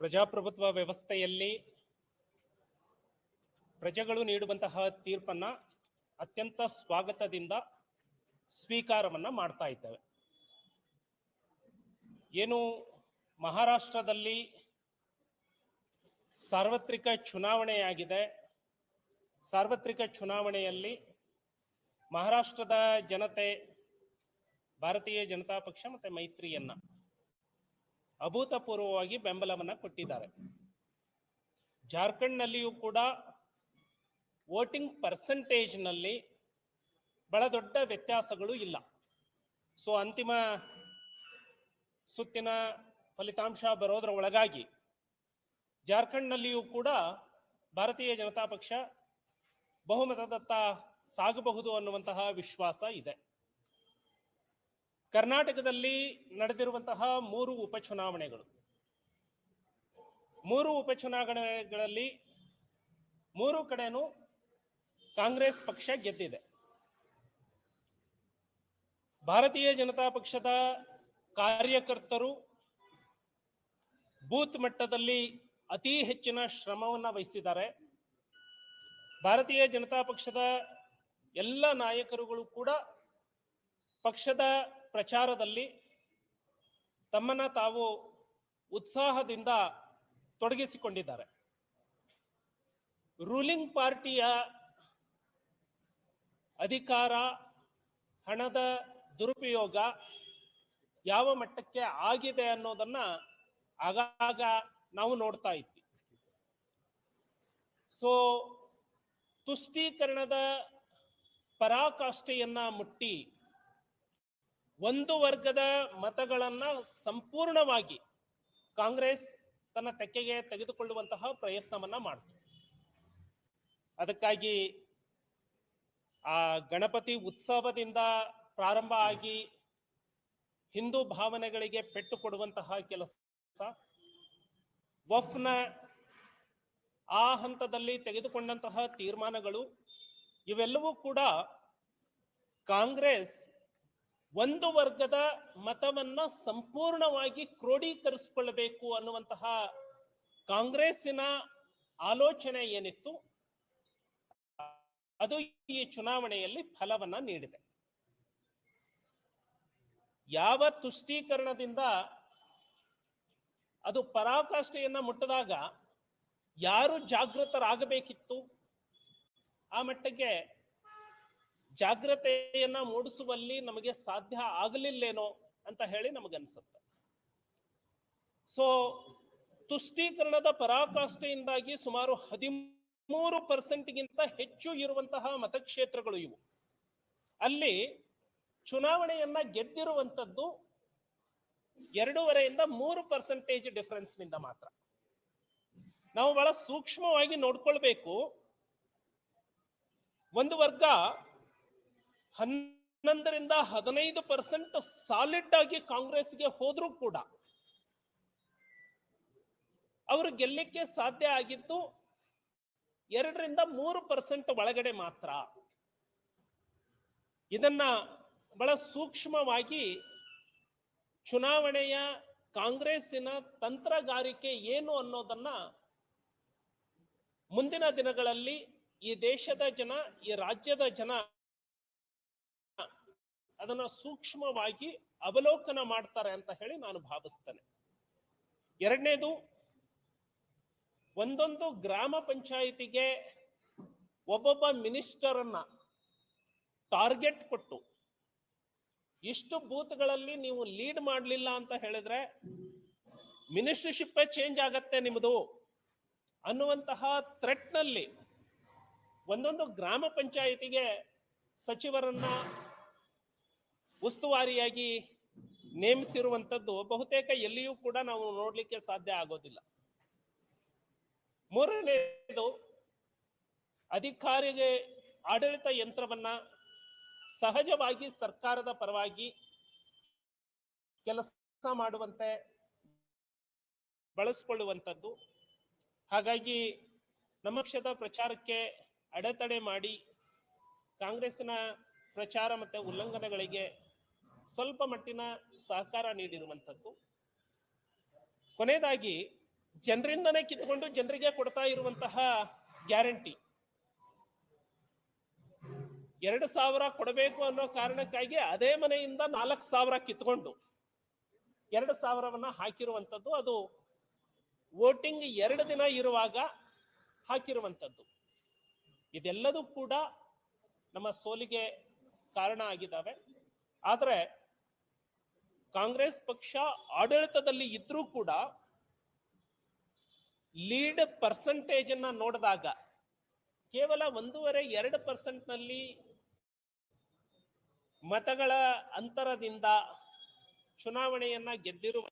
ಪ್ರಜಾಪ್ರಭುತ್ವ ವ್ಯವಸ್ಥೆಯಲ್ಲಿ ಪ್ರಜೆಗಳು ನೀಡುವಂತಹ ತೀರ್ಪನ್ನ ಅತ್ಯಂತ ಸ್ವಾಗತದಿಂದ ಸ್ವೀಕಾರವನ್ನ ಮಾಡ್ತಾ ಇದ್ದೇವೆ. ಏನು ಮಹಾರಾಷ್ಟ್ರದಲ್ಲಿ ಸಾರ್ವತ್ರಿಕ ಚುನಾವಣೆಯಾಗಿದೆ. ಸಾರ್ವತ್ರಿಕ ಚುನಾವಣೆಯಲ್ಲಿ ಮಹಾರಾಷ್ಟ್ರದ ಜನತೆ, ಭಾರತೀಯ ಜನತಾ ಪಕ್ಷ ಮತ್ತೆ ಮೈತ್ರಿಯನ್ನ ಅಭೂತಪೂರ್ವವಾಗಿ ಬೆಂಬಲವನ್ನು ಕೊಟ್ಟಿದ್ದಾರೆ. ಜಾರ್ಖಂಡ್ನಲ್ಲಿಯೂ ಕೂಡ ವೋಟಿಂಗ್ ಪರ್ಸೆಂಟೇಜ್ನಲ್ಲಿ ಬಹಳ ದೊಡ್ಡ ವ್ಯತ್ಯಾಸಗಳು ಇಲ್ಲ. ಸೊ ಅಂತಿಮ ಸುತ್ತಿನ ಫಲಿತಾಂಶ ಬರೋದರ ಒಳಗಾಗಿ ಜಾರ್ಖಂಡ್ನಲ್ಲಿಯೂ ಕೂಡ ಭಾರತೀಯ ಜನತಾ ಪಕ್ಷ ಬಹುಮತದತ್ತ ಸಾಗಬಹುದು ಅನ್ನುವಂತಹ ವಿಶ್ವಾಸ ಇದೆ. ಕರ್ನಾಟಕದಲ್ಲಿ ನಡೆದಿರುವಂತಹ ಮೂರು ಉಪಚುನಾವಣೆಗಳು. ಮೂರು ಉಪಚುನಾವಣೆಗಳಲ್ಲಿ ಮೂರು ಕಡೆನೂ ಕಾಂಗ್ರೆಸ್ ಪಕ್ಷ ಗೆದ್ದಿದೆ. ಭಾರತೀಯ ಜನತಾ ಪಕ್ಷದ ಕಾರ್ಯಕರ್ತರು ಬೂತ್ ಮಟ್ಟದಲ್ಲಿ ಅತಿ ಹೆಚ್ಚಿನ ಶ್ರಮವನ್ನ ವಹಿಸಿದ್ದಾರೆ. ಭಾರತೀಯ ಜನತಾ ಪಕ್ಷದ ಎಲ್ಲ ನಾಯಕರುಗಳು ಕೂಡ ಪಕ್ಷದ ಪ್ರಚಾರದಲ್ಲಿ ತಮ್ಮನ್ನ ತಾವು ಉತ್ಸಾಹದಿಂದ ತೊಡಗಿಸಿಕೊಂಡಿದ್ದಾರೆ. ರೂಲಿಂಗ್ ಪಾರ್ಟಿಯ ಅಧಿಕಾರ, ಹಣದ ದುರುಪಯೋಗ ಯಾವ ಮಟ್ಟಕ್ಕೆ ಆಗಿದೆ ಅನ್ನೋದನ್ನ ಆಗಾಗ ನಾವು ನೋಡ್ತಾ ಇದ್ವಿ. ಸೊ ತುಷ್ಟೀಕರಣದ ಪರಾಕಾಷ್ಠೆಯನ್ನ ಮುಟ್ಟಿ ಒಂದು ವರ್ಗದ ಮತಗಳನ್ನ ಸಂಪೂರ್ಣವಾಗಿ ಕಾಂಗ್ರೆಸ್ ತನ್ನ ತೆಕ್ಕೆಗೆ ತೆಗೆದುಕೊಳ್ಳುವಂತಹ ಪ್ರಯತ್ನವನ್ನ ಮಾಡ್ತು. ಅದಕ್ಕಾಗಿ ಆ ಗಣಪತಿ ಉತ್ಸವದಿಂದ ಪ್ರಾರಂಭ ಆಗಿ ಹಿಂದೂ ಭಾವನೆಗಳಿಗೆ ಪೆಟ್ಟು ಕೊಡುವಂತಹ ಕೆಲಸ ವಫ್ನ ಆ ಹಂತದಲ್ಲಿ ತೆಗೆದುಕೊಂಡಂತಹ ತೀರ್ಮಾನಗಳು ಇವೆಲ್ಲವೂ ಕೂಡ ಕಾಂಗ್ರೆಸ್ ಒಂದು ವರ್ಗದ ಮತವನ್ನ ಸಂಪೂರ್ಣವಾಗಿ ಕ್ರೋಢೀಕರಿಸಿಕೊಳ್ಳಬೇಕು ಅನ್ನುವಂತಹ ಕಾಂಗ್ರೆಸ್ಸಿನ ಆಲೋಚನೆ ಏನಿತ್ತು? ಅದು ಈ ಚುನಾವಣೆಯಲ್ಲಿ ಫಲವನ್ನ ನೀಡಿದೆ. ಯಾವ ತುಷ್ಟೀಕರಣದಿಂದ ಅದು ಪರಾಕಾಷ್ಠೆಯನ್ನ ಮುಟ್ಟದಾಗ ಯಾರು ಜಾಗೃತರಾಗಬೇಕಿತ್ತು? ಆ ಮಟ್ಟಿಗೆ ಜಾಗ್ರತೆಯನ್ನ ಮೂಡಿಸುವಲ್ಲಿ ನಮಗೆ ಸಾಧ್ಯ ಆಗಲಿಲ್ಲೇನೋ ಅಂತ ಹೇಳಿ ನಮಗನ್ಸುತ್ತೆ. ಸೊ ತುಷ್ಟೀಕರಣದ ಪರಾಕಾಷ್ಠೆಯಿಂದಾಗಿ ಸುಮಾರು ಹದಿಮೂರು ಪರ್ಸೆಂಟ್ಗಿಂತ ಹೆಚ್ಚು ಇರುವಂತಹ ಮತಕ್ಷೇತ್ರಗಳು ಇವು. ಅಲ್ಲಿ ಚುನಾವಣೆಯನ್ನ ಗೆದ್ದಿರುವಂತದ್ದು ಎರಡೂವರೆಯಿಂದ ಮೂರು ಪರ್ಸೆಂಟೇಜ್ ಡಿಫರೆನ್ಸ್ನಿಂದ ಮಾತ್ರ. ನಾವು ಬಹಳ ಸೂಕ್ಷ್ಮವಾಗಿ ನೋಡ್ಕೊಳ್ಬೇಕು. ಒಂದು ವರ್ಗ ಹನ್ನೊಂದರಿಂದ ಹದಿನೈದು ಪರ್ಸೆಂಟ್ ಸಾಲಿಡ್ ಆಗಿ ಕಾಂಗ್ರೆಸ್ಗೆ ಹೋದ್ರೂ ಕೂಡ ಅವರು ಗೆಲ್ಲಕ್ಕೆ ಸಾಧ್ಯ ಆಗಿದ್ದು ಎರಡರಿಂದ ಮೂರು ಪರ್ಸೆಂಟ್ ಒಳಗಡೆ ಮಾತ್ರ. ಇದನ್ನ ಬಹಳ ಸೂಕ್ಷ್ಮವಾಗಿ ಚುನಾವಣೆಯ ಕಾಂಗ್ರೆಸ್ಸಿನ ತಂತ್ರಗಾರಿಕೆ ಏನು ಅನ್ನೋದನ್ನ ಮುಂದಿನ ದಿನಗಳಲ್ಲಿ ಈ ದೇಶದ ಜನ, ಈ ರಾಜ್ಯದ ಜನ ಅದನ್ನ ಸೂಕ್ಷ್ಮವಾಗಿ ಅವಲೋಕನ ಮಾಡ್ತಾರೆ ಅಂತ ಹೇಳಿ ನಾನು ಭಾವಿಸ್ತೇನೆ. ಎರಡನೇದು, ಒಂದೊಂದು ಗ್ರಾಮ ಪಂಚಾಯಿತಿಗೆ ಒಬ್ಬೊಬ್ಬ ಮಿನಿಸ್ಟರ್ ಅನ್ನ ಟಾರ್ಗೆಟ್ ಕೊಟ್ಟು ಇಷ್ಟು ಬೂತ್ಗಳಲ್ಲಿ ನೀವು ಲೀಡ್ ಮಾಡಲಿಲ್ಲ ಅಂತ ಹೇಳಿದ್ರೆ ಮಿನಿಸ್ಟರ್ಶಿಪ್ಪೇ ಚೇಂಜ್ ಆಗತ್ತೆ ನಿಮ್ಮದು ಅನ್ನುವಂತಹ ಥ್ರೆಟ್ನಲ್ಲಿ ಒಂದೊಂದು ಗ್ರಾಮ ಪಂಚಾಯಿತಿಗೆ ಸಚಿವರನ್ನ ಉಸ್ತುವಾರಿಯಾಗಿ ನೇಮಿಸಿರುವಂಥದ್ದು ಬಹುತೇಕ ಎಲ್ಲಿಯೂ ಕೂಡ ನಾವು ನೋಡ್ಲಿಕ್ಕೆ ಸಾಧ್ಯ ಆಗೋದಿಲ್ಲ. ಮೂರನೇದು ಅಧಿಕಾರಿಗೆ ಆಡಳಿತ ಯಂತ್ರವನ್ನ ಸಹಜವಾಗಿ ಸರ್ಕಾರದ ಪರವಾಗಿ ಕೆಲಸ ಮಾಡುವಂತೆ ಬಳಸಿಕೊಳ್ಳುವಂಥದ್ದು. ಹಾಗಾಗಿ ನಮ್ಮ ಪಕ್ಷದ ಪ್ರಚಾರಕ್ಕೆ ಅಡೆತಡೆ ಮಾಡಿ ಕಾಂಗ್ರೆಸ್ನ ಪ್ರಚಾರ ಮತ್ತೆ ಉಲ್ಲಂಘನೆಗಳಿಗೆ ಸ್ವಲ್ಪ ಮಟ್ಟಿನ ಸಹಕಾರ ನೀಡಿರುವಂಥದ್ದು. ಕೊನೆಯದಾಗಿ ಜನರಿಂದನೇ ಕಿತ್ಕೊಂಡು ಜನರಿಗೆ ಕೊಡ್ತಾ ಇರುವಂತಹ ಗ್ಯಾರಂಟಿ. ಎರಡು ಸಾವಿರ ಕೊಡಬೇಕು ಅನ್ನೋ ಕಾರಣಕ್ಕಾಗಿ ಅದೇ ಮನೆಯಿಂದ ನಾಲ್ಕು ಸಾವಿರ ಕಿತ್ಕೊಂಡು ಎರಡು ಸಾವಿರವನ್ನ ಹಾಕಿರುವಂತದ್ದು ಅದು ವೋಟಿಂಗ್ ಎರಡು ದಿನ ಇರುವಾಗ ಹಾಕಿರುವಂತದ್ದು ಇದೆಲ್ಲದೂ ಕೂಡ ನಮ್ಮ ಸೋಲಿಗೆ ಕಾರಣ ಆಗಿದ್ದಾವೆ. ಆದ್ರೆ ಕಾಂಗ್ರೆಸ್ ಪಕ್ಷ ಆಡಳಿತದಲ್ಲಿ ಇದ್ರೂ ಕೂಡ ಲೀಡ್ ಪರ್ಸೆಂಟೇಜ್ ಅನ್ನ ನೋಡಿದಾಗ ಕೇವಲ ಒಂದೂವರೆ ಎರಡು ಪರ್ಸೆಂಟ್ನಲ್ಲಿ ಮತಗಳ ಅಂತರದಿಂದ ಚುನಾವಣೆಯನ್ನ ಗೆದ್ದಿರುವ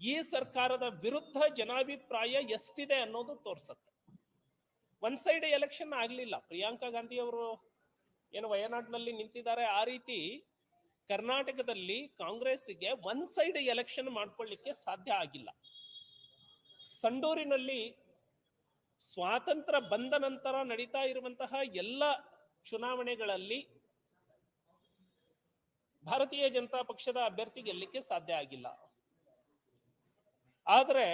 ಈ ಸರ್ಕಾರದ ವಿರುದ್ಧ ಜನಾಭಿಪ್ರಾಯ ಎಷ್ಟಿದೆ ಅನ್ನೋದು ತೋರ್ಸತ್ತೆ. ಒನ್ ಸೈಡ್ ಎಲೆಕ್ಷನ್ ಆಗ್ಲಿಲ್ಲ. ಪ್ರಿಯಾಂಕಾ ಗಾಂಧಿ ಅವರು ಏನು ವಯನಾಡ್ನಲ್ಲಿ ನಿಂತಿದ್ದಾರೆ ಆ ರೀತಿ ಕರ್ನಾಟಕದಲ್ಲಿ ಕಾಂಗ್ರೆಸ್ಗೆ ಒನ್ ಸೈಡ್ ಎಲೆಕ್ಷನ್ ಮಾಡ್ಕೊಳ್ಳಿಕ್ಕೆ ಸಾಧ್ಯ ಆಗಿಲ್ಲ. ಸಂಡೂರಿನಲ್ಲಿ ಸ್ವಾತಂತ್ರ್ಯ ಬಂದ ನಂತರ ನಡೀತಾ ಇರುವಂತಹ ಎಲ್ಲ ಚುನಾವಣೆಗಳಲ್ಲಿ ಭಾರತೀಯ ಜನತಾ ಪಕ್ಷದ ಅಭ್ಯರ್ಥಿ ಗೆಲ್ಲಕ್ಕೆ ಸಾಧ್ಯ ಆಗಿಲ್ಲ. ಆದರೆ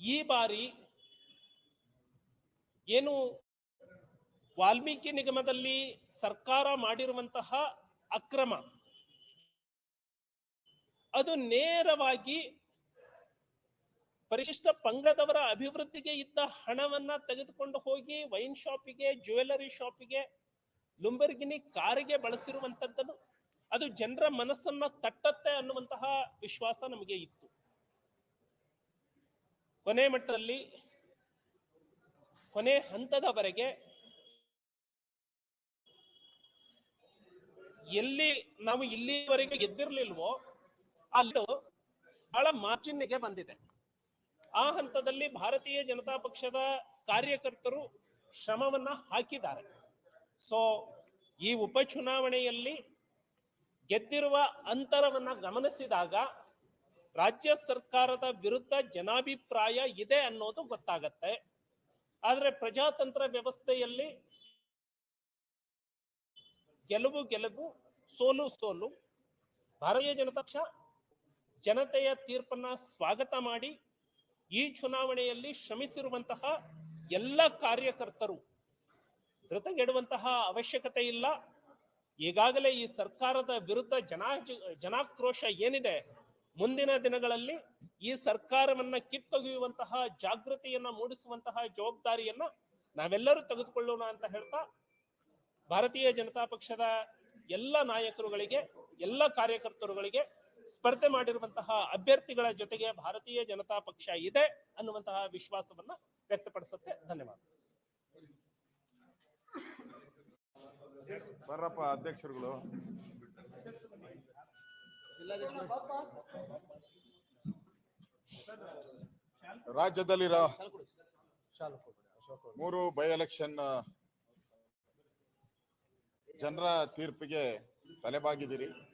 ಈ ಬಾರಿ ಏನು ವಾಲ್ಮೀಕಿ ನಿಗಮದಲ್ಲಿ ಸರ್ಕಾರ ಮಾಡಿರುವಂತಹ ಅಕ್ರಮ ಅದು ನೇರವಾಗಿ ಪರಿಶಿಷ್ಟ ಪಂಗಡದವರ ಅಭಿವೃದ್ಧಿಗೆ ಇದ್ದ ಹಣವನ್ನ ತೆಗೆದುಕೊಂಡು ಹೋಗಿ ವೈನ್ ಶಾಪಿಗೆ ಜ್ಯುವೆಲರಿ ಶಾಪಿಗೆ, ಲುಂಬರ್ಗಿನಿ ಕಾರಿಗೆ ಬಳಸಿರುವಂತದ್ದನ್ನು ಅದು ಜನರ ಮನಸ್ಸನ್ನ ತಟ್ಟತ್ತೆ ಅನ್ನುವಂತಹ ವಿಶ್ವಾಸ ನಮಗೆ ಇತ್ತು. ಕೊನೆ ಮಟ್ಟದಲ್ಲಿ, ಕೊನೆ ಹಂತದವರೆಗೆ ಎಲ್ಲಿ ನಾವು ಇಲ್ಲಿವರೆಗೆ ಗೆದ್ದಿರ್ಲಿಲ್ವೋ ಅಲ್ಲಿ ಬಹಳ ಮಾರ್ಜಿನ್ಗೆ ಬಂದಿದೆ. ಆ ಹಂತದಲ್ಲಿ ಭಾರತೀಯ ಜನತಾ ಪಕ್ಷದ ಕಾರ್ಯಕರ್ತರು ಶ್ರಮವನ್ನ ಹಾಕಿದ್ದಾರೆ. ಸೊ ಈ ಉಪಚುನಾವಣೆಯಲ್ಲಿ ಗೆದ್ದಿರುವ ಅಂತರವನ್ನ ಗಮನಿಸಿದಾಗ ರಾಜ್ಯ ಸರ್ಕಾರದ ವಿರುದ್ಧ ಜನಾಭಿಪ್ರಾಯ ಇದೆ ಅನ್ನೋದು ಗೊತ್ತಾಗತ್ತೆ. ಆದರೆ ಪ್ರಜಾತಂತ್ರ ವ್ಯವಸ್ಥೆಯಲ್ಲಿ ಗೆಲುವು ಗೆಲುವು ಸೋಲು ಸೋಲು. ಭಾರತೀಯ ಜನತಾ ಪಕ್ಷ ಜನತೆಯ ತೀರ್ಪನ್ನ ಸ್ವಾಗತ ಮಾಡಿ ಈ ಚುನಾವಣೆಯಲ್ಲಿ ಶ್ರಮಿಸಿರುವಂತಹ ಎಲ್ಲ ಕಾರ್ಯಕರ್ತರು ಧೃತಗೆಡುವಂತಹ ಅವಶ್ಯಕತೆ ಇಲ್ಲ. ಈಗಾಗಲೇ ಈ ಸರ್ಕಾರದ ವಿರುದ್ಧ ಜನಾ ಜನಾಕ್ರೋಶ ಏನಿದೆ, ಮುಂದಿನ ದಿನಗಳಲ್ಲಿ ಈ ಸರ್ಕಾರವನ್ನ ಕಿತ್ತೊಗೆಯುವಂತಹ ಜಾಗೃತಿಯನ್ನ ಮೂಡಿಸುವಂತಹ ಜವಾಬ್ದಾರಿಯನ್ನ ನಾವೆಲ್ಲರೂ ತೆಗೆದುಕೊಳ್ಳೋಣ ಅಂತ ಹೇಳ್ತಾ ಭಾರತೀಯ ಜನತಾ ಪಕ್ಷದ ಎಲ್ಲ ನಾಯಕರುಗಳಿಗೆ, ಎಲ್ಲ ಕಾರ್ಯಕರ್ತರುಗಳಿಗೆ ಸ್ಪರ್ಧೆ ಮಾಡಿರುವಂತಹ ಅಭ್ಯರ್ಥಿಗಳ ಜೊತೆಗೆ ಭಾರತೀಯ ಜನತಾ ಪಕ್ಷ ಇದೆ ಅನ್ನುವಂತಹ ವಿಶ್ವಾಸವನ್ನ ವ್ಯಕ್ತಪಡಿಸುತ್ತೆ. ಧನ್ಯವಾದ. ಬರ್ರಪ್ಪ ಅಧ್ಯಕ್ಷರುಗಳು. ರಾಜ್ಯದಲ್ಲಿರೋ ಮೂರು ಬೈ ಎಲೆಕ್ಷನ್ ಜನರ ತೀರ್ಪಿಗೆ ತಲೆಬಾಗಿದ್ದೀರಿ.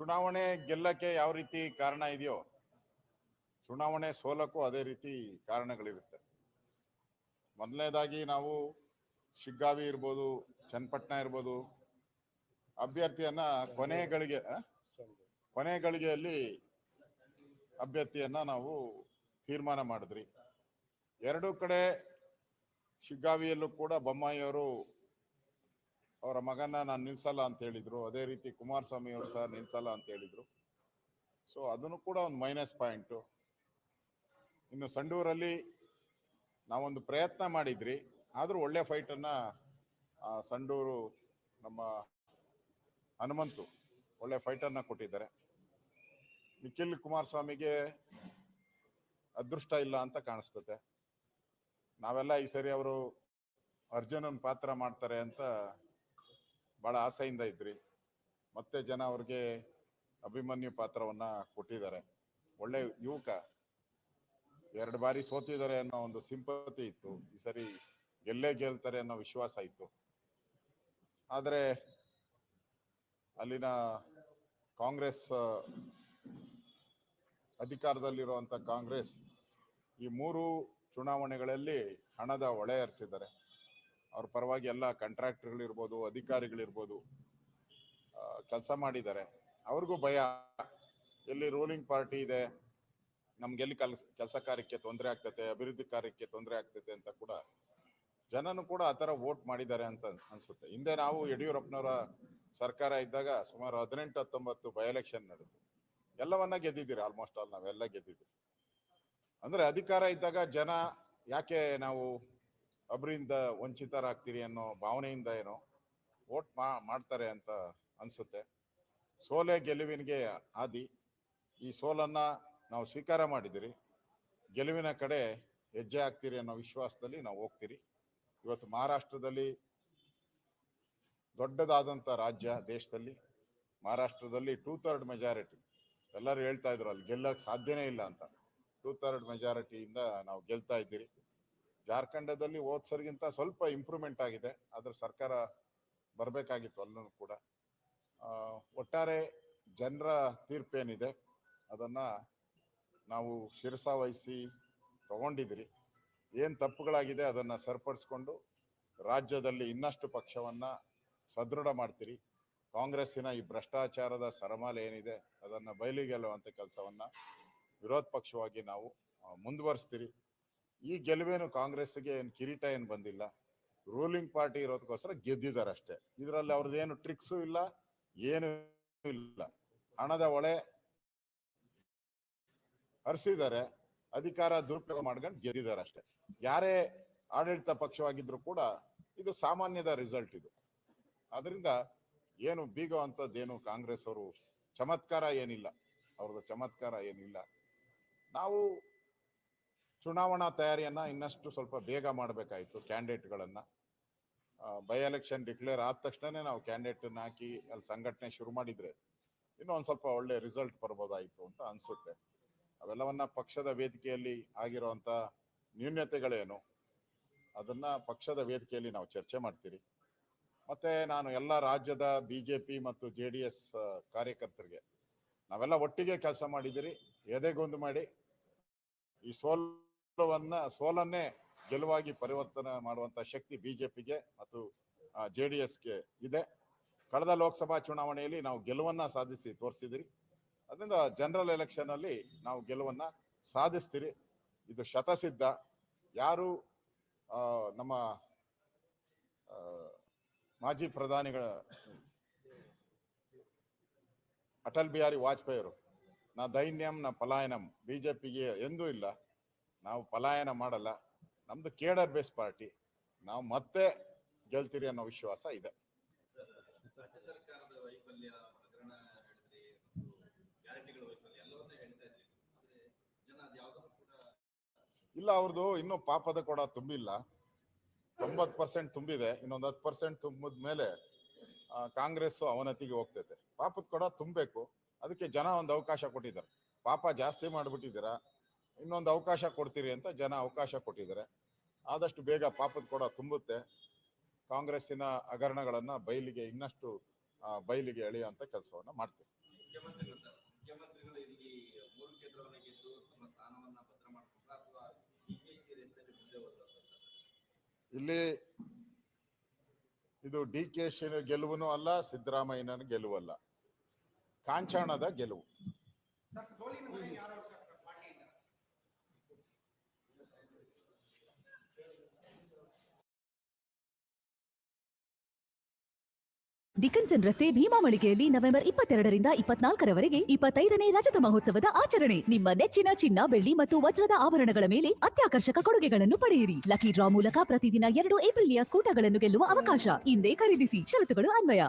ಚುನಾವಣೆ ಗೆಲ್ಲಕ್ಕೆ ಯಾವ ರೀತಿ ಕಾರಣ ಇದೆಯೋ, ಚುನಾವಣೆ ಸೋಲಕ್ಕೂ ಅದೇ ರೀತಿ ಕಾರಣಗಳಿರುತ್ತೆ ಮೊದಲನೇದಾಗಿ ನಾವು ಶಿಗ್ಗಾವಿ ಇರ್ಬೋದು, ಚನ್ನಪಟ್ಟಣ ಇರ್ಬೋದು, ಅಭ್ಯರ್ಥಿಯನ್ನ ಕೊನೆ ಗಳಿಗೆ? ಕೊನೆ ಗಳಿಗೆಯಲ್ಲಿ ಅಭ್ಯರ್ಥಿಯನ್ನ ನಾವು ತೀರ್ಮಾನ ಮಾಡಿದ್ರಿ ಎರಡೂ ಕಡೆ ಶಿಗ್ಗಾವಿಯಲ್ಲೂ ಕೂಡ ಬೊಮ್ಮಾಯಿಯವರು ಅವರ ಮಗನ ನಾನು ನಿಲ್ಸಲ್ಲ ಅಂತ ಹೇಳಿದ್ರು. ಅದೇ ರೀತಿ ಕುಮಾರಸ್ವಾಮಿ ಅವರು ಸಹ ನಿಲ್ಸಲ್ಲ ಅಂತ ಹೇಳಿದ್ರು. ಸೊ ಅದನ್ನು ಕೂಡ ಒಂದು ಮೈನಸ್ ಪಾಯಿಂಟು ಇನ್ನು ಸಂಡೂರಲ್ಲಿ ನಾವೊಂದು ಪ್ರಯತ್ನ ಮಾಡಿದ್ರಿ. ಆದರೂ ಒಳ್ಳೆ ಆ, ಸಂಡೂರು ನಮ್ಮ ಹನುಮಂತು ಒಳ್ಳೆ ಫೈಟ್ ಅನ್ನ ಕೊಟ್ಟಿದ್ದಾರೆ. ನಿಖಿಲ್ ಕುಮಾರಸ್ವಾಮಿಗೆ ಅದೃಷ್ಟ ಇಲ್ಲ ಅಂತ ಕಾಣಿಸ್ತತೆ ನಾವೆಲ್ಲ ಈ ಸರಿ ಅವರು ಅರ್ಜುನನ್ ಪಾತ್ರ ಮಾಡ್ತಾರೆ ಅಂತ ಬಹಳ ಆಸೆಯಿಂದ ಇದ್ರಿ. ಮತ್ತೆ ಜನ ಅವ್ರಿಗೆ ಅಭಿಮನ್ಯು ಪಾತ್ರವನ್ನ ಕೊಟ್ಟಿದ್ದಾರೆ. ಒಳ್ಳೆ ಯುವಕ. ಎರಡು ಬಾರಿ ಸೋತಿದ್ದಾರೆ ಅನ್ನೋ ಒಂದು ಸಿಂಪತಿ ಇತ್ತು. ಈ ಸರಿ ಎಲ್ಲೇ ಗೆಲ್ತಾರೆ ಅನ್ನೋ ವಿಶ್ವಾಸ ಇತ್ತು. ಆದರೆ ಅಲ್ಲಿನ ಕಾಂಗ್ರೆಸ್ ಅಧಿಕಾರದಲ್ಲಿರುವಂಥ ಕಾಂಗ್ರೆಸ್ ಈ ಮೂರು ಚುನಾವಣೆಗಳಲ್ಲಿ ಹಣದ ಹೊಳೆ ಹರಿಸಿದ್ದಾರೆ. ಅವ್ರ ಪರವಾಗಿ ಎಲ್ಲ ಕಾಂಟ್ರಾಕ್ಟರ್ಗಳಿರ್ಬೋದು ಅಧಿಕಾರಿಗಳಿರ್ಬೋದು ಕೆಲಸ ಮಾಡಿದ್ದಾರೆ. ಅವ್ರಿಗೂ ಭಯ. ಎಲ್ಲಿ ರೂಲಿಂಗ್ ಪಾರ್ಟಿ ಇದೆ, ನಮ್ಗೆ ಎಲ್ಲಿ ಕೆಲ್ಸ, ಕೆಲಸ ಕಾರ್ಯಕ್ಕೆ ತೊಂದರೆ ಆಗ್ತತೆ, ಅಭಿವೃದ್ಧಿ ಕಾರ್ಯಕ್ಕೆ ತೊಂದರೆ ಆಗ್ತತೆ ಅಂತ ಕೂಡ ಜನನು ಕೂಡ ಆ ಥರ ವೋಟ್ ಮಾಡಿದ್ದಾರೆ ಅಂತ ಅನ್ಸುತ್ತೆ. ಹಿಂದೆ ನಾವು ಯಡಿಯೂರಪ್ಪನವರ ಸರ್ಕಾರ ಇದ್ದಾಗ ಸುಮಾರು ಹದಿನೆಂಟು, ಹತ್ತೊಂಬತ್ತು ಬೈ ಎಲೆಕ್ಷನ್ ನಡೆದು ಎಲ್ಲವನ್ನ ಗೆದ್ದಿದ್ದೀರಿ ಆಲ್ಮೋಸ್ಟ್ ಆಲ್ ನಾವೆಲ್ಲ ಗೆದ್ದಿದ್ದೀವಿ. ಅಂದ್ರೆ ಅಧಿಕಾರ ಇದ್ದಾಗ ಜನ ಯಾಕೆ ನಾವು ಒಬ್ಬರಿಂದ ವಂಚಿತರಾಗ್ತೀರಿ ಅನ್ನೋ ಭಾವನೆಯಿಂದ ಏನೋ ವೋಟ್ ಮಾ, ಮಾಡ್ತಾರೆ ಅಂತ ಅನ್ಸುತ್ತೆ. ಸೋಲೆ ಗೆಲುವಿನಿಗೆ ಆದಿ. ಈ ಸೋಲನ್ನ ನಾವು ಸ್ವೀಕಾರ ಮಾಡಿದಿರಿ. ಗೆಲುವಿನ ಕಡೆ ಹೆಜ್ಜೆ ಹಾಕ್ತೀರಿ ಅನ್ನೋ ವಿಶ್ವಾಸದಲ್ಲಿ ನಾವು ಹೋಗ್ತೀರಿ. ಇವತ್ತು ಮಹಾರಾಷ್ಟ್ರದಲ್ಲಿ ದೊಡ್ಡದಾದಂಥ ರಾಜ್ಯ ದೇಶದಲ್ಲಿ, ಮಹಾರಾಷ್ಟ್ರದಲ್ಲಿ ಟೂ ಥರ್ಡ್ ಮೆಜಾರಿಟಿ ಎಲ್ಲರೂ ಹೇಳ್ತಾ ಇದ್ರು ಅಲ್ಲಿ ಗೆಲ್ಲಕ್ಕೆ ಸಾಧ್ಯನೇ ಇಲ್ಲ ಅಂತ. ಟೂ ಥರ್ಡ್ ಮೆಜಾರಿಟಿಯಿಂದ ನಾವು ಗೆಲ್ತಾ ಇದ್ದೀರಿ. ಜಾರ್ಖಂಡದಲ್ಲಿ ಹೋದ್ ಸರಿಗಿಂತ ಸ್ವಲ್ಪ ಇಂಪ್ರೂವ್ಮೆಂಟ್ ಆಗಿದೆ. ಆದ್ರೆ ಸರ್ಕಾರ ಬರಬೇಕಾಗಿತ್ತು ಅಲ್ಲೂ ಕೂಡ. ಒಟ್ಟಾರೆ ಜನರ ತೀರ್ಪೇನಿದೆ. ಅದನ್ನ ನಾವು ಶಿರಸಾವಹಿಸಿ ತಗೊಂಡಿದ್ರಿ ಏನು ತಪ್ಪುಗಳಾಗಿದೆ ಅದನ್ನ ಸರಿಪಡಿಸ್ಕೊಂಡು ರಾಜ್ಯದಲ್ಲಿ ಇನ್ನಷ್ಟು ಪಕ್ಷವನ್ನ ಸದೃಢ ಮಾಡ್ತೀರಿ. ಕಾಂಗ್ರೆಸ್ಸಿನ ಈ ಭ್ರಷ್ಟಾಚಾರದ ಸರಮಾಲೆ ಏನಿದೆ ಅದನ್ನ ಬಯಲಿಗೆಲ್ಲುವಂಥ ಕೆಲಸವನ್ನ ವಿರೋಧ ಪಕ್ಷವಾಗಿ ನಾವು ಮುಂದುವರಿಸ್ತೀರಿ. ಈ ಗೆಲುವೇನು ಕಾಂಗ್ರೆಸ್ಗೆ ಏನು ಕಿರೀಟ ಏನು ಬಂದಿಲ್ಲ. ರೂಲಿಂಗ್ ಪಾರ್ಟಿ ಇರೋದಕ್ಕೋಸ್ಕರ ಗೆದ್ದಿದ್ದಾರೆ ಅಷ್ಟೇ. ಇದರಲ್ಲಿ ಅವ್ರದ್ದೇನು ಟ್ರಿಕ್ಸು ಇಲ್ಲ, ಏನು ಇಲ್ಲ. ಹಣದ ಒಳೆ ಹರಿಸಿದ್ದಾರೆ, ಅಧಿಕಾರ ದುರುಪಯೋಗ ಮಾಡ್ಕೊಂಡು ಗೆದ್ದಿದ್ದಾರೆ ಅಷ್ಟೇ. ಯಾರೇ ಆಡಳಿತ ಪಕ್ಷವಾಗಿದ್ರು ಕೂಡ ಇದು ಸಾಮಾನ್ಯದ ರಿಸಲ್ಟ್ ಇದು. ಅದರಿಂದ ಏನು ಬೀಗೋ ಅಂತದ್ದೇನು ಕಾಂಗ್ರೆಸ್ ಅವರು ಚಮತ್ಕಾರ ಏನಿಲ್ಲ. ಅವ್ರದ್ದು ಚಮತ್ಕಾರ ಏನಿಲ್ಲ. ನಾವು ಚುನಾವಣಾ ತಯಾರಿಯನ್ನ ಇನ್ನಷ್ಟು ಸ್ವಲ್ಪ ಬೇಗ ಮಾಡಬೇಕಾಯ್ತು ಕ್ಯಾಂಡಿಡೇಟ್ಗಳನ್ನ. ಬೈ ಎಲೆಕ್ಷನ್ ಡಿಕ್ಲೇರ್ ಆದ ತಕ್ಷಣನೇ ನಾವು ಕ್ಯಾಂಡಿಡೇಟ್ ಹಾಕಿ ಅಲ್ಲಿ ಸಂಘಟನೆ ಶುರು ಮಾಡಿದ್ರೆ ಇನ್ನೂ ಒಂದ್ ಸ್ವಲ್ಪ ಒಳ್ಳೆ ರಿಸಲ್ಟ್ ಬರ್ಬೋದಾಯ್ತು ಅಂತ ಅನ್ಸುತ್ತೆ. ಅವೆಲ್ಲವನ್ನ ಪಕ್ಷದ ವೇದಿಕೆಯಲ್ಲಿ ಆಗಿರುವಂತ ನ್ಯೂನ್ಯತೆಗಳೇನು? ಅದನ್ನ ಪಕ್ಷದ ವೇದಿಕೆಯಲ್ಲಿ ನಾವು ಚರ್ಚೆ ಮಾಡ್ತೀರಿ. ಮತ್ತೆ ನಾನು ಎಲ್ಲ ರಾಜ್ಯದ ಬಿಜೆಪಿ ಮತ್ತು ಜೆ ಡಿ ಎಸ್ ಕಾರ್ಯಕರ್ತರಿಗೆ ನಾವೆಲ್ಲ ಒಟ್ಟಿಗೆ ಕೆಲಸ ಮಾಡಿದಿರಿ ಎದೆಗೊಂದು ಮಾಡಿ. ಈ ಸೋಲವನ್ನ ಸೋಲನ್ನೇ ಗೆಲುವಾಗಿ ಪರಿವರ್ತನೆ ಮಾಡುವಂತ ಶಕ್ತಿ ಬಿಜೆಪಿಗೆ ಮತ್ತು ಜೆ ಡಿ ಎಸ್ಗೆ ಇದೆ. ಕಳೆದ ಲೋಕಸಭಾ ಚುನಾವಣೆಯಲ್ಲಿ ನಾವು ಗೆಲುವನ್ನ ಸಾಧಿಸಿ ತೋರಿಸಿದಿರಿ. ಅದರಿಂದ ಜನರಲ್ ಎಲೆಕ್ಷನ್ ಅಲ್ಲಿ ನಾವು ಗೆಲುವನ್ನ ಸಾಧಿಸ್ತೀರಿ. ಇದು ಶತಸಿದ್ಧ. ಯಾರು ನಮ್ಮ ಮಾಜಿ ಪ್ರಧಾನಿಗಳ, ಅಟಲ್ ಬಿಹಾರಿ ವಾಜಪೇಯಿ ಅವರು, ನಾ ದೈನ್ಯಂ ನಾ ಪಲಾಯನಂ ಬಿಜೆಪಿಗೆ ಎಂದೂ ಇಲ್ಲ. ನಾವು ಪಲಾಯನ ಮಾಡಲ್ಲ, ನಮ್ದು ಕೇಡರ್ ಬೇಸ್ ಪಾರ್ಟಿ, ನಾವು ಮತ್ತೆ ಗೆಲ್ತೀರಿ ಅನ್ನೋ ವಿಶ್ವಾಸ ಇದೆ. ಇಲ್ಲ ಅವ್ರದ್ದು ಇನ್ನೂ ಪಾಪದ ಕೊಡ ತುಂಬಿಲ್ಲ. ತೊಂಬತ್ ಪರ್ಸೆಂಟ್ ತುಂಬಿದೆ, ಇನ್ನೊಂದು ಹತ್ತು ಪರ್ಸೆಂಟ್ ತುಂಬಿದ ಮೇಲೆ ಕಾಂಗ್ರೆಸ್ ಅವನತಿಗೆ ಹೋಗ್ತೈತೆ. ಪಾಪದ ಕೊಡ ತುಂಬಬೇಕು, ಅದಕ್ಕೆ ಜನ ಒಂದು ಅವಕಾಶ ಕೊಟ್ಟಿದ್ದಾರೆ. ಪಾಪ ಜಾಸ್ತಿ ಮಾಡ್ಬಿಟ್ಟಿದ್ದೀರಾ ಇನ್ನೊಂದು ಅವಕಾಶ ಕೊಡ್ತೀರಿ ಅಂತ ಜನ ಅವಕಾಶ ಕೊಟ್ಟಿದ್ದಾರೆ. ಆದಷ್ಟು ಬೇಗ ಪಾಪದ ಕೂಡ ತುಂಬುತ್ತೆ. ಕಾಂಗ್ರೆಸ್ಸಿನ ಹಗರಣಗಳನ್ನು ಬಯಲಿಗೆ ಇನ್ನಷ್ಟು ಬೈಲಿಗೆ ಬಯಲಿಗೆ ಎಳೆಯುವಂತ ಕೆಲಸವನ್ನ ಮಾಡ್ತೀವಿ. ಮುಖ್ಯಮಂತ್ರಿಗಳು ಸರ್ ಮುಖ್ಯಮಂತ್ರಿಗಳು ಇಲ್ಲಿ ಮೂರು ಕ್ಷೇತ್ರವನ್ನ ಗೆದ್ದು ತಮ್ಮ ಸ್ಥಾನವನ್ನ ಭದ್ರ ಮಾಡ್ಕೊಂಡ್ರ ಅಥವಾ ಡಿ ಕೆ ಶಿ ರೇಸ್ನಲ್ಲಿ ಮುಂದೆ ಹೋದ್ರು ಅಂತ ಇಲ್ಲಿ ಇದು ಡಿ ಕೆ ಶಿನ ಗೆಲುವುನೂ ಅಲ್ಲ ಸಿದ್ದರಾಮಯ್ಯನ ಗೆಲುವಲ್ಲ. ಕಾಂಚಾಣದ ಗೆಲುವು. ಡಿಕನ್ಸನ್ ರಸ್ತೆ ಭೀಮಾಮಳಿಗೆಯಲ್ಲಿ ನವೆಂಬರ್ ಇಪ್ಪತ್ತೆರಡರಿಂದ ಇಪ್ಪತ್ನಾಲ್ಕರವರೆಗೆ ಇಪ್ಪತ್ತೈದನೇ ರಜತ ಮಹೋತ್ಸವದ ಆಚರಣೆ. ನಿಮ್ಮ ನೆಚ್ಚಿನ ಚಿನ್ನ, ಬೆಳ್ಳಿ ಮತ್ತು ವಜ್ರದ ಆಭರಣಗಳ ಮೇಲೆ ಅತ್ಯಾಕರ್ಷಕ ಕೊಡುಗೆಗಳನ್ನು ಪಡೆಯಿರಿ. ಲಕ್ಕಿ ಡ್ರಾ ಮೂಲಕ ಪ್ರತಿದಿನ ಎರಡು ಏಪ್ರಿಲಿಯ ಸ್ಕೂಟರ್ಗಳನ್ನು ಗೆಲ್ಲುವ ಅವಕಾಶ ಇಂದೇ ಖರೀದಿಸಿ. ಷರತ್ತುಗಳು ಅನ್ವಯ.